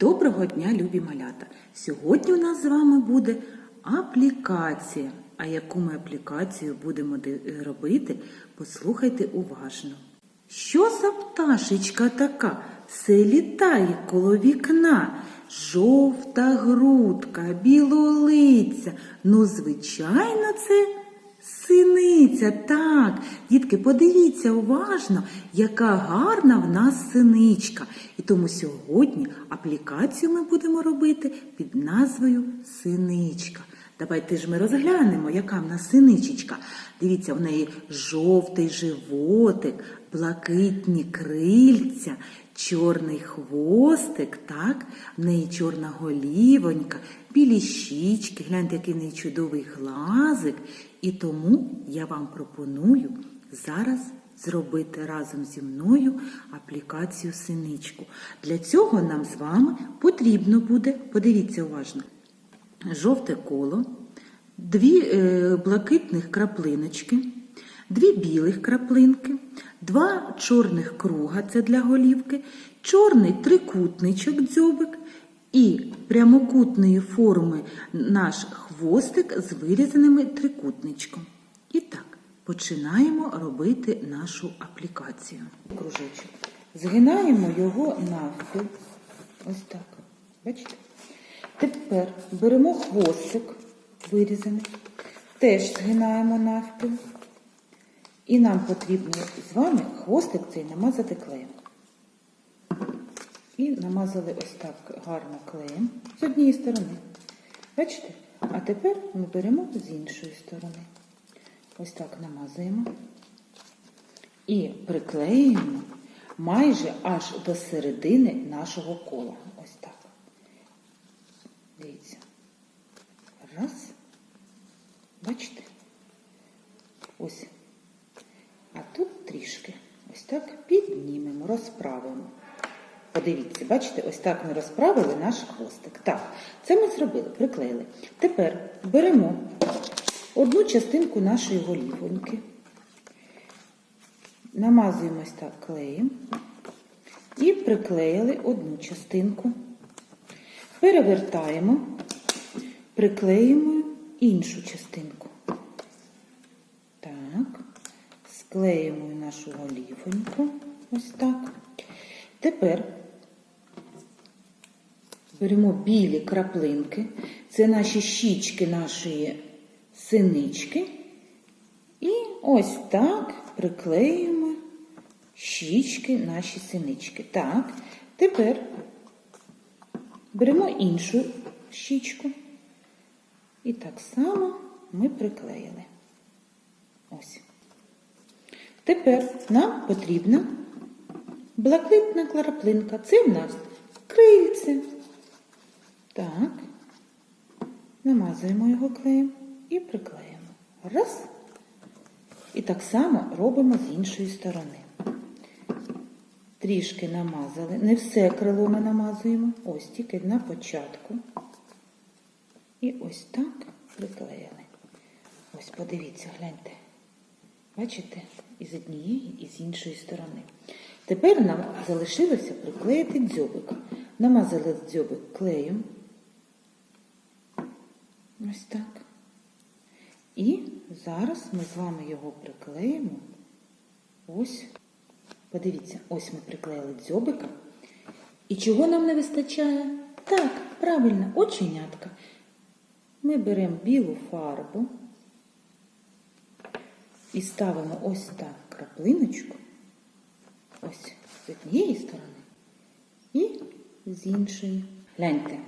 Доброго дня, любі малята! Сьогодні у нас з вами буде аплікація. А яку ми аплікацію будемо робити, послухайте уважно. Що за пташечка така? Все літає коло вікна. Жовта грудка, білолиця. Ну, звичайно, це Синиця, так. Дітки, подивіться уважно, яка гарна в нас синичка. І тому сьогодні аплікацію ми будемо робити під назвою Синичка. Давайте ж ми розглянемо, яка в нас синичечка. Дивіться, в неї жовтий животик, блакитні крильця, чорний хвостик, так, в неї чорна голівонька, білі щічки, гляньте, який в неї чудовий глазик. І тому я вам пропоную зараз зробити разом зі мною аплікацію синичку. Для цього нам з вами потрібно буде, подивіться уважно, жовте коло, дві е, блакитних краплиночки, дві білих краплинки, два чорних круга це для голівки, чорний трикутничок дзьобик і прямокутної форми наш хвостик з вирізаними трикутничком. І так, починаємо робити нашу аплікацію. Кружечок. Згинаємо його навпіл. Ось так. Бачите? Тепер беремо хвостик вирізаний, теж згинаємо навпіл. І нам потрібно з вами хвостик цей намазати клеєм. І намазали ось так гарно клеєм з однієї сторони. Бачите? А тепер ми беремо з іншої сторони. Ось так намазуємо і приклеюємо майже аж до середини нашого кола. Ось так. Дивіться. Раз. Бачите? Ось. А тут трішки. Ось так піднімемо, розправимо. Подивіться, бачите, ось так ми розправили наш хвостик. Так, це ми зробили, приклеїли. Тепер беремо одну частинку нашої голівоньки, намазуємо ось так клеєм і приклеїли одну частинку. Перевертаємо, приклеїмо іншу частинку. Так, склеїмо нашу голівоньку. Ось так. Тепер беремо білі краплинки, це наші щічки нашої синички. І ось так приклеюємо щічки наші синички. Так, тепер беремо іншу щічку. І так само ми приклеїли. Ось. Тепер нам потрібна блакитна краплинка. Це в нас крильце. Так. Намазуємо його клеєм і приклеїмо. Раз. І так само робимо з іншої сторони. Трішки намазали. Не все крило ми намазуємо. Ось тільки на початку. І ось так приклеїли. Ось подивіться, гляньте. Бачите? І з однієї, і з іншої сторони. Тепер нам залишилося приклеїти дзьобик. Намазали дзьобик клеєм. Ось так. І зараз ми з вами його приклеїмо. Ось. Подивіться, ось ми приклеїли дзьобика. І чого нам не вистачає? Так, правильно, оченятка. Ми беремо білу фарбу і ставимо ось так краплиночку, ось з однієї сторони і з іншої. Гляньте,